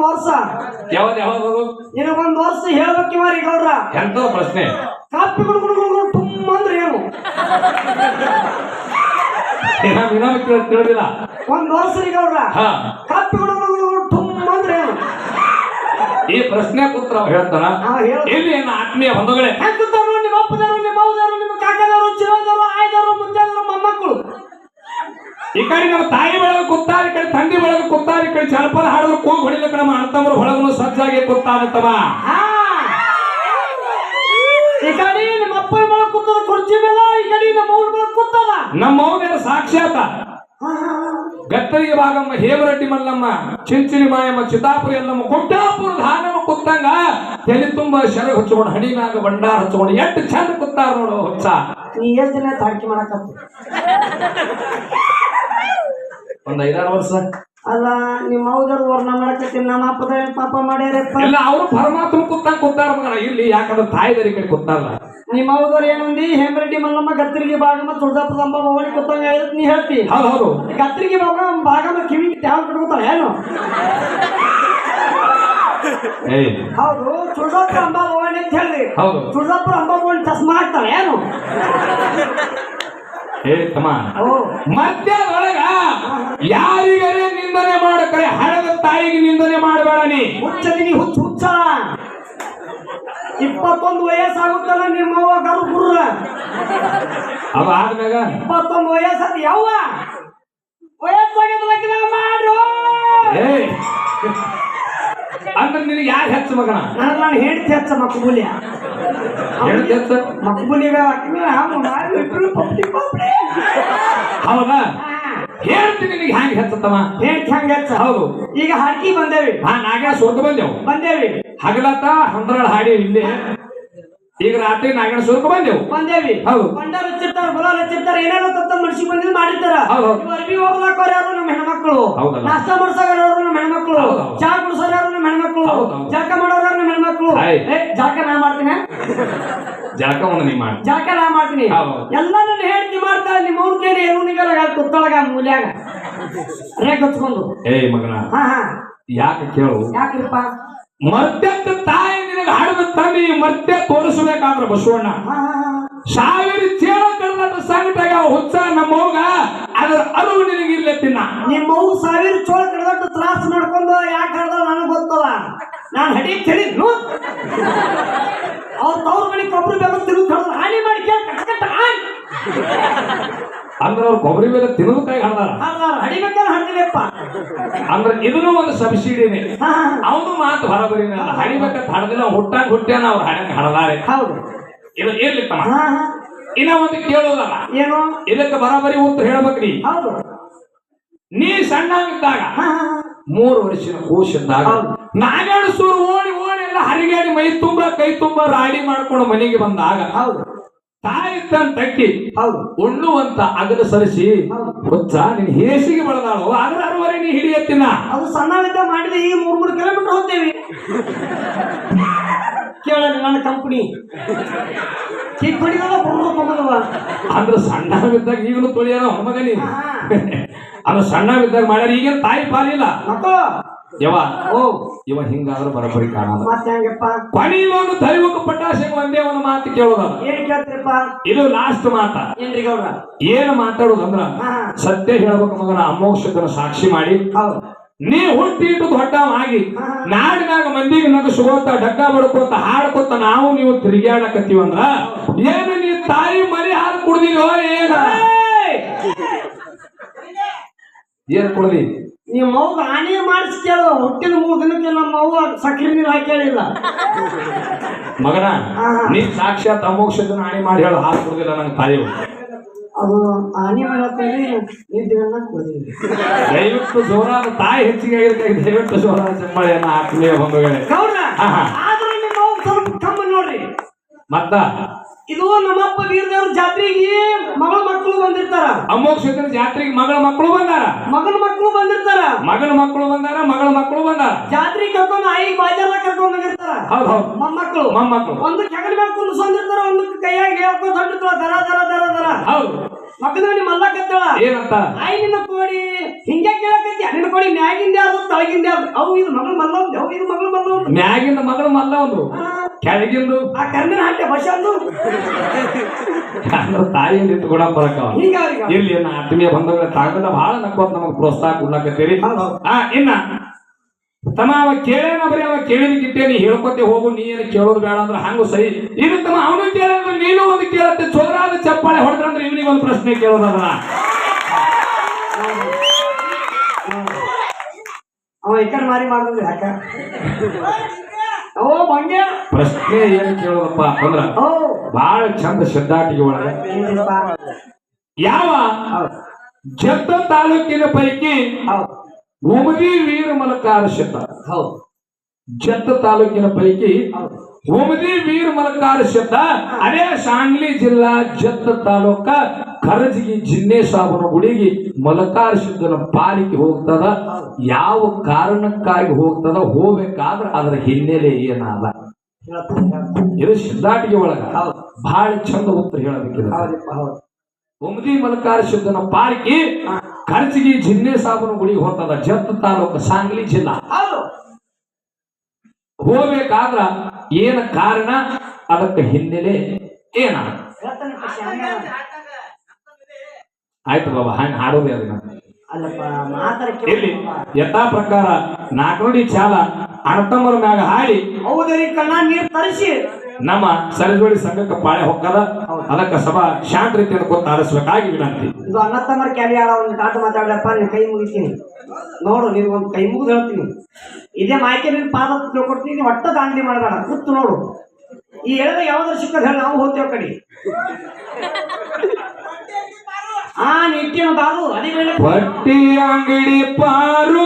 ನಿನಗೊಂದ್ ವರ್ಷ. ಯಾವ್ದು ಯಾವ್ದು ನಿನಗೊಂದ್ ವರ್ಷ ಹೇಳಬೇಕು ಮಾರಿ ಗೌಡ್ರ. ಎಂತ ಪ್ರಶ್ನೆ. ಕಾಪಿ ಗುಡುಗುಡು ತುಂಬ ಅಂದ್ರೆ ಏನು? ಕೇಳಿಲ್ಲ ಇನ್ನೊಮ್ಮೆ ಕೇಳ ತಿಳಿದಿಲ್ಲ ಒಂದ್ ವರ್ಷ ರೀ ಗೌಡ್ರ. ಹಾ. ಕಾಪಿ ಗುಡುಗುಡು ತುಂಬ ಅಂದ್ರೆ ಏನು? ಈ ಪ್ರಶ್ನೆ ಕೂತ್ರ ಅವ ಹೇಳ್ತಾನ. ಹಾ ಹೇಳು ಇಲ್ಲಿ ನನ್ನ ಆತ್ಮೀಯ ಬಂಧುಗಳೇ? ಹೆಂಗ್ ಕೂತಾರು ನಿಮ್ಮ ಅಪ್ಪದಾರು ನಿಮ್ಮ ಅವ್ವದಾರು ನಿಮ್ಮ ಕಾಕದಾರು ಚಿರದಾರು ಆಯ್ದಾರು ಮುಂದಾದರು ಮೊಮ್ಮಕ್ಕಳು. ಈ ಕಡೆ ನಮ್ಮ ತಾಯಿ ಬೆಳಗ್ಗೆ ಕೂತಾರ ಈ ಕಡೆ ತಂದೆ ಬೆಳಗ್ಗೆ ಕೂತಾರ ಈ ಕಡೆ ಜನಪದ ಗೊತ್ತಾಗುತ್ತವ? ಕೂತಾನತ್ತವ ಹಾ. ಈ ಕಡೆ ನಿಮ್ಮ ಅಪ್ಪ ಮಳ ಕೂತದ ಕುರ್ಚಿ ಮೇಲೆ ಈ ಕಡೆ ನಮ್ಮ ಅವ್ರ ಮಳ ಕೂತದ ನಮ್ಮ ಮೌನ ಸಾಕ್ಷಾತ. ಗತ್ತರಿಗೆ ಭಾಗಮ್ಮ ಹೇಮರೆಡ್ಡಿ ಮಲ್ಲಮ್ಮ ಚಿಂಚಿರಿ ಮಾಯಮ್ಮ ಚಿತ್ತಾಪುರಿ ಎಲ್ಲಮ್ಮ ಕುಟ್ಟಾಪುರ ಧಾನಮ್ಮ ಕುತ್ತಂಗ ತಲೆ ತುಂಬ ಶರ ಹಚ್ಕೊಂಡು ಹಣಿನಾಗ ಭಂಡಾರ ಹಚ್ಕೊಂಡು ಎಷ್ಟು ಚಂದ ಕುತ್ತಾರ ನೋಡು ಹೊಚ್ಚ. ನೀ ಎಷ್ಟ್ ದಿನ ತಾಳ್ಕಿ ಮಾಡಕತ್ತ? ಒಂದ್ ಐದಾರು ವರ್ಷ. ಅಲ್ಲ ನಿಮ್ಮ ಹೌದರು ವರ್ಣ ಮಾಡಕತ್ತೀನಿ ನಮ್ಮ ಅಪ್ಪದ ಪಾಪ ಮಾಡ್ಯಾರಪ್ಪ? ಇಲ್ಲ ಅವರು ಪರಮಾತ್ಮ ಕುತ್ತಾ ಕುತ್ತಾರ ಮಗನ. ಇಲ್ಲಿ ಯಾಕಂದ್ರೆ ತಾಯಿದರಿ ಕಡೆ ಕುತ್ತಾರಲ್ಲ ನಿಮ್ಮ ಹೌದರ್ ಏನಂದಿ ಹೇಮರೆಡ್ಡಿ ಮಲ್ಲಮ್ಮ ಗತ್ತರಿಗೆ ಭಾಗಮ್ಮ ತುಳಜಾಪುರ ಅಂಬ ಭವಾನಿ ಕುತ್ತಂಗ ಹೇಳಿದ್ ನೀ ಹೇಳ್ತಿ. ಹೌದು ಹೌದು. ಗತ್ತರಿಗೆ ಭಾಗ ಭಾಗಮ್ಮ ಕಿವಿ ಟ್ಯಾವ್ ಕಟ್ಕೋತಾರ ಏನು? ಹೌದು ತುಳಜಾಪುರ ಅಂಬ ಭವಾನಿ ಅಂತ ಹೇಳ್ರಿ. ಹೌದು. ತುಳಜಾಪುರ ಅಂಬ ಭವಾನಿ ಚಸ್ಮಾ ಹಾಕ್ತಾರ ಏನು? ಏ ತಮ್ಮ ಓ. ಮಧ್ಯಾಹ್ನದೊಳಗ ಯಾರಿಗರೇ ಹುಚ್ಚದಿನಿ ಹುಚ್ಚ ಹುಚ್ಚ. ಇಪ್ಪತ್ತೊಂದು ವಯಸ್ಸಾಗುತ್ತಲ್ಲ ನಿಮ್ಮ ಅವ್ವ ಗರು ಗುರ್ರ? ಅವ ಆದ್ಮ್ಯಾಗ? ಇಪ್ಪತ್ತೊಂದು ವಯಸ್ಸಾದ ಯಾವ ವಯಸ್ಸಾಗಿದ ಲಗ್ನ ಮಾಡು. ಅಂದ್ರೆ ನಿನಗೆ ಯಾರು ಹೆಚ್ಚು ಮಗನ? ನನಗೆ ನಾನು ಹೇಳ್ತಿ ಹೆಚ್ಚ ಮಕ್ಕಬುಲಿಯ ಹೇಳ್ತಿ ಹೆಚ್ಚು? ಇಬ್ರು ಪಪ್ಡಿ ಹೌದಾ? ನಿನಗೆ ಹ್ಯಾಂಗ ಹೆಚ್ಚತ್ತಮ್ಮ ಹೆಂಗ ಹೆಚ್ಚ ಹಚ್ಚ? ಹೌದು. ಈಗ ಹರಕಿ ಬಂದೇವಿ. ಹಾ ನಾಗ್ಯಾ ಸೋತ್ ಬಂದೆವು. ಬಂದೇವಿ. ಹಗಲತ್ತ ಹಂದ್ರಾಳ ಹಾಡಿ ಇಲ್ಲಿ. ಈಗ ರಾತ್ರಿ ನಾಗಣ ಸೂರ್ಕ ಬಂದೇವು. ಬಂದೇವಿ. ಹೌದು. ಬಂಡಾರ ಹಚ್ಚಿರ್ತಾರ ಗುಲಾಲ್ ಹಚ್ಚಿರ್ತಾರ ಏನೇನೋ ತತ್ತ ಮನುಷ್ಯ ಬಂದಿದ್ದು ಮಾಡಿರ್ತಾರ. ಅರ್ಬಿ ಹೋಗ್ಲಾಕೋರ್ ಯಾರು? ನಮ್ಮ ಹೆಣ್ಮಕ್ಳು. ನಾಷ್ಟ ಮಾಡ್ಸೋರ್ ಯಾರು? ನಮ್ಮ ಹೆಣ್ಮಕ್ಳು. ಚಾ ಕುಡ್ಸೋರ್ ಯಾರು? ನಮ್ಮ ಹೆಣ್ಮಕ್ಳು. ಜಾಕ ಮಾಡೋರ್ ಯಾರು? ನಮ್ಮ ಹೆಣ್ಮಕ್ಳು. ಜಾಕ ನಾ ಮಾಡ್ತೀನಿ ಜಾಕ ನೀ ಮಾಡಿ. ಜಾಕ ನಾ ಮಾಡ್ತೀನಿ. ಎಲ್ಲ ನನ್ನ ಹೇಳ್ತಿ ಮಾಡ್ತಾ ನಿಮ್ಮ ಅವ್ನ ಕೇಳಿ ಏನು ಕುತ್ತೊಳಗ ಮೂಲ್ಯಾಗ? ರೇಖ ಹಚ್ಕೊಂಡು ಏಯ್ ಮಗನ ಹಾ ಹಾ. ಯಾಕೆ ಕೇಳು. ಯಾಕ್ರಿಪ್ಪ? ಮರ್ತ್ಯಂತ ತಾಯಿ ನಿನಗೆ ಹಾಡದ ತಂದಿ ಮರ್ತ್ಯ ತೋರಿಸಬೇಕಾದ್ರ ಬಸವಣ್ಣ. ಸಾವಿರ ಚೇಳ ಕರ್ನಾಟಕ ಸಂಗಟಾಗ ಹುಚ್ಚ ನಮ್ಮ ಹೋಗ ಅದರ ಅರಿವು ನಿನಗೆ ತಿನ್ನ ನಿಮ್ಮ ಅವ್ವ ಸಾವಿರ ಚೋಳ ಕಡ್ದಟ್ಟು ತ್ರಾಸ ಮಾಡ್ಕೊಂಡು ಯಾಕೆ ಹಾಡದ ನನಗೆ ಗೊತ್ತಲ್ಲ. ನಾನು ಹಡಿ ಚಳಿ ಅವ್ರ ತವ್ರ ಮನೆ ಕೊಬ್ಬರಿ ಬೇಗ ಅಂದ್ರೆ ಅವ್ರು ಕೊಬ್ಬರಿ ಮೇಲೆ ತಿನ್ನೋದು ಕೈ ಹಡ್ದಿಲ್ಲಪ್ಪ ಅಂದ್ರೆ ಇದನ್ನು ಒಂದು ಸಬ್ಸಿಡಿನೇ. ಅವನು ಮಾತು ಬರಬರಿನ ಹಡಿಬೇಕಂತ ಹಡದಿಲ್ಲ ಹುಟ್ಟಾಗ ಹುಟ್ಟ್ಯಾನ ಅವ್ರು ಹಡಂಗ ಹಡದಾರೆ. ಹೌದು. ಇದು ಇರ್ಲಿ ತಮ್ಮ ಹಾ ಇನ್ನ ಒಂದು ಕೇಳೋದಲ್ಲ. ಏನು? ಇದಕ್ಕೆ ಬರಾಬರಿ ಉತ್ತರ ಹೇಳ್ಬೇಕ್ರಿ ಹೌದು. ನೀ ಸಣ್ಣವಿದ್ದಾಗ. ಮೂರು ವರ್ಷದ ಕೂಸಿದ್ದಾಗ. ನಾಗಾಡ ಸೂರು ಓಡಿ ಓಡಿ ಎಲ್ಲ ಹರಿಗಾಡಿ ಮೈ ತುಂಬ ಕೈ ತುಂಬ ರಾಡಿ ಮಾಡ್ಕೊಂಡು ಮನೆಗೆ ಬಂದಾಗ ಹೌದು. ತಾಯಿ ತನ್ನ ತಕ್ಕಿ ಉಣ್ಣುವಂತ ಅಗಲ ಸರಿಸಿ ಹೊಚ್ಚ ನಿನ್ ಹೇಸಿಗೆ ಬಳದಾಳು ಅದ್ರ ಅರುವರೆ ನೀ ಹಿಡಿಯತ್ತಿನ ಅದು ಸಣ್ಣವಿದ್ದ ಮಾಡಿದ ಈ ಮೂರ್ ಮೂರು ಕಿಲೋಮೀಟರ್ ಹೋಗ್ತೇವೆ. ಕೇಳ ನನ್ನ ಕಂಪನಿ ಕಿಕ್ ಹೊಡಿದವ ಬುರ್ರು ತಗೋದವ ಅಂದ್ರ ಸಣ್ಣವಿದ್ದಾಗ ಈಗಲೂ ತೊಳಿಯಾರ ಹೊಮ್ಮಗನಿ ಹಾ. ಸಣ್ಣ ಸಣ್ಣವಿದ್ದಾಗ ಮಾಡ್ಯಾರ ಈಗೇನ್ ತಾಯಿ ಪಾಲಿಲ್ಲ? ಮಕ್ಕಳು. ಯವ ಓ ಇವ ಹಿಂಗಾದ್ರೂ ಬರಬರಿ ಕಾಣಲ್ಲ. ಮತ್ತೆ ಹೆಂಗಪ್ಪ? ಕೊನೆಗೊಂದು ದೈವಕ್ಕೆ ಪಟ್ಟಾಸೆಗೆ ಒಂದೇ ಒಂದು ಮಾತು ಕೇಳುದ ಏನ್ ಕೇಳ್ತೀರಪ್ಪ? ಇದು ಲಾಸ್ಟ್ ಮಾತ. ಏನ್ರಿ ಏನು ಮಾತಾಡೋದಂದ್ರ ಸತ್ಯ ಹೇಳ್ಬೇಕು ಮಗನ ಅಮೋಕ್ಷಕನ ಸಾಕ್ಷಿ ಮಾಡಿ. ಹೌದು. ನೀ ಹುಟ್ಟಿ ಇಟ್ಟು ಆಗಿ. ನಾಡಿನಾಗ ಮಂದಿಗೆ ನಗ ಸುಗೋತ ಡಗ್ಗ ಬಡ್ಕೋತ ಹಾಡ್ಕೋತ ನಾವು ನೀವು ತಿರುಗಾಡಕತ್ತೀವಂದ್ರ ಏನು ನೀ ತಾಯಿ ಮರಿ ಹಾಲು ಕುಡ್ದಿಲ್ವ ಏನ! ಏನ್ ಕುಡ್ದಿ? ನಿಮ್ಮ ಮೌಗ ಹಾನಿ ಮಾಡಿಸಿ ಕೇಳು ಹುಟ್ಟಿದ ಮೂರು ದಿನಕ್ಕೆ ನಮ್ಮ ಅವ್ವ ಸಕ್ಕರೆ ನೀರು ಹಾಕಿ ಹೇಳಿಲ್ಲ ಮಗನ. ನೀ ಸಾಕ್ಷಾತ್ ಅಮೋಕ್ಷದ ಹಾನಿ ಮಾಡಿ ಹೇಳು ಹಾಲು ಕೊಡುದಿಲ್ಲ ನಂಗೆ ತಾಯಿ ಅದು ಆಣಿ ಮಾಡತ್ತೀವಿ ನಿದ್ದಿಗನ್ನ ಕೊಡಿದ್ವಿ ದಯವಿಟ್ಟು ಜೋರಾದ ತಾಯಿ ಹೆಚ್ಚಿಗೆ ಆಗಿರ್ತಾರೆ ದಯವಿಟ್ಟು ಜೋರಾದ ಚಂಬಳೆಯನ್ನ ಆತ್ಮೀಯ ಬಂಧುಗಳೇ. ಆದ್ರೆ ನಿಮ್ಮ ಅವ್ವ ಸ್ವಲ್ಪ ಕಮ್ಮಿ ನೋಡ್ರಿ. ಮತ್ತ? ಇದು ನಮ್ಮಪ್ಪ ವೀರದೇವ್ರ ಜಾತ್ರೆಗೆ ಮಗಳ ಮಕ್ಕಳು ಬಂದಿರ್ತಾರ. ಕ್ಷೇತ್ರ ಜಾತ್ರೆಗೆ ಮಗಳ ಮಕ್ಕಳು ಬಂದಾರ. ಮಗನ ಮಕ್ಕಳು ಬಂದಿರ್ತಾರ. ಮಗಳ ಮಕ್ಕಳು ಬಂದಾರ ಮಗಳ ಮಕ್ಕಳು ಬಂದಾರ. ಜಾತ್ರೆ ಕರ್ಕೊಂಡು ಐ ಬಾಜಾರ ಕರ್ಕೊಂಡು ಹೋಗಿರ್ತಾರ. ಹೌದು ಹೌದು. ಮೊಮ್ಮಕ್ಕಳು ಮೊಮ್ಮಕ್ಕಳು ಒಂದು ಕೆಗಲ್ ಮೇಲೆ ಕುಂದಿರ್ತಾರ ಒಂದು ಕೈಯಾಗಿ ಹೇಳ್ಕೊಂಡು ಹೊಂಟಿರ್ತಾರ ದರ ದರ ದರ ದರ. ಹೌದು. ಮಕ್ಕಳ ನಿಮ್ಮ ಮಲ್ಲಕತ್ತಳ. ಏನಂತ? ಆಯ್ ನಿನ್ನ ಕೋಡಿ. ಹಿಂಗೆ ಕೇಳಕತ್ತಿ. ನಿನ್ನ ಕೋಡಿ ಮ್ಯಾಗಿಂದ ಯಾವ್ದು ತಳಗಿಂದ ಯಾವ್ದು ಅವು ಇದು ಮಗಳು ಮಲ್ಲ ಒಂದು ಅವು ಇದು ಮಗಳು ಮಲ್ಲ ಮ್ಯಾಗಿಂದ ಮಗಳು ಮಲ್ಲ ಒಂದು ಕೆಳಗಿಂದು ಆ ಕರ್ಮಿನ ಹಾಕಿ ಬಸಂದು ನಾನು ತಾಯಿಯಿಂದ ಇಟ್ಟು ಕೂಡ ಬರಕವ ಹಿಂಗ ಇಲ್ಲಿ ಆತ್ಮೀಯ ಬಂಧುಗಳ ತಾಗದ ಬಹಳ ನಕ್ಕೋತ್ ನಮಗ್ ಪ್ರೋತ್ಸಾಹ ಕೊಡ್ಲಾಕತ್ತೀರಿ. ಆ ಇನ್ನ ತಮ್ಮ ಅವ ಕೇಳೇನ ಬರೀ ಅವ ಕೇಳಿದಕ್ಕಿಟ್ಟೆ ನೀ ಹೇಳ್ಕೊತೆ ಹೋಗು ನೀ ಏನು ಕೇಳೋದು ಬೇಡ ಅಂದ್ರೆ ಹಂಗು ಸರಿ. ಇದು ತಮ್ಮ ಅವನು ಕೇಳಿದ್ರೆ ನೀನು ಒಂದು ಕೇಳತ್ತೆ ಚೋರಾದ ಚಪ್ಪಾಳೆ ಹೊಡೆದ್ರಂದ್ರೆ ಇವನಿಗೆ ಒಂದು ಪ್ರಶ್ನೆ ಕೇಳೋದಲ್ಲ. ಅವ ಈ ಕಡೆ ಮಾರಿ ಮಾಡಿದ್ರೆ ಯಾಕ? ಓ ಪ್ರಶ್ನೆ ಏನು ಕೇಳೋದಪ್ಪ ಅಂದ್ರ ಬಹಳ ಚಂದ ಶಬ್ದಾಟಿಗೆ ಒಳಗ. ಯಾವ? ಜತ್ತ ತಾಲೂಕಿನ ಪೈಕಿ ಉಮದಿ ವೀರ ಮಲಕಾರ ಶಬ್ದ ಹೌದು. ಜತ್ತ ತಾಲೂಕಿನ ಪೈಕಿ ಉಮದಿ ವೀರ ಮಲಕಾರ ಶಬ್ದ. ಅದೇ ಸಾಂಗ್ಲಿ ಜಿಲ್ಲಾ ಜತ್ತ ತಾಲೂಕ ಜಿನ್ನೆ ಸಾಬುನ ಗುಡಿಗೆ ಮಲಕಾರ ಶಬ್ದನ ಪಾಲಿಕೆ ಹೋಗ್ತದ. ಯಾವ ಕಾರಣಕ್ಕಾಗಿ ಹೋಗ್ತದ? ಹೋಗ್ಬೇಕಾದ್ರ ಅದರ ಹಿನ್ನೆಲೆ ಏನಾದ. ಇದು ಸಿದ್ಧಾಟಿಗೆ ಒಳಗ. ಬಹಳ ಚಂದ ಉತ್ತರ ಹೇಳಬೇಕಿದೆ. ಒಮದಿ ಮಲಕಾರ ಶಬ್ದನ ಪಾಲಿಕೆ. ಕರ್ಜಿಗಿ ಜಿನ್ನೇಸಾಬನ ಗುಡಿಗೆ ಹೋಗ್ತದ. ಜತ್ತ ತಾಲೂಕ ಸಾಂಗ್ಲಿ ಜಿಲ್ಲಾ. ಹೋಗ್ಬೇಕಾದ್ರ ಏನ ಕಾರಣ? ಅದಕ್ಕೆ ಹಿನ್ನೆಲೆ ಏನ? ಆಯ್ತು ಬಾಬಾ ಹಂಗ ಹಾಡೋದೇ ಅದನ್ನ ಇಲ್ಲಿ ಯಥಾ ಪ್ರಕಾರ ನಾಲ್ಕು ಚಾಲ ಅಣ್ಣತಮ್ಮರ ಮ್ಯಾಗ ಹಾಡಿ. ಹೌದರಿ ಕಣ್ಣ ನೀರ್ ತರಿಸಿ. ನಮ್ಮ ಸರಿಜೋಡಿ ಸಂಘಕ್ಕೆ ಪಾಳೆ ಹೊಕ್ಕದ. ಅದಕ್ಕೆ ಸಭಾ ಶಾಂತ ರೀತಿಯನ್ನು ಕೊಟ್ಟು ಆರಿಸಬೇಕಾಗಿ ವಿನಂತಿ. ಇದು ಅಣ್ಣ ತಮ್ಮರ ಕ್ಯಾಲಿ ಆಡ ಒಂದು ಕಾಟ ಮಾತಾಡ್ಲಪ್ಪ ಕೈ ಮುಗಿತೀನಿ. ನೋಡು ನೀವು ಒಂದು ಕೈ ಮುಗಿದು ಹೇಳ್ತೀನಿ. ಇದೇ ಮಾಹಿತಿ ನಿನ್ನ ಪಾದ ತಿಳ್ಕೊಡ್ತೀನಿ ಒಟ್ಟ ದಾಂಡಿ ಮಾಡಬೇಡ ಕೂತು ನೋಡು. ಈ ಹೇಳಿದ ಯಾವ್ದಾರು ಸಿಕ್ಕದ ಹೇಳಿ ನಾವು ಹೋಗ್ತೇವೆ ಕಡೆ ಆ ನಿಟ್ಟಿನ ಬಾರು ಅದೇ ಹೊಟ್ಟಿ ಅಂಗಡಿ ಪಾರು.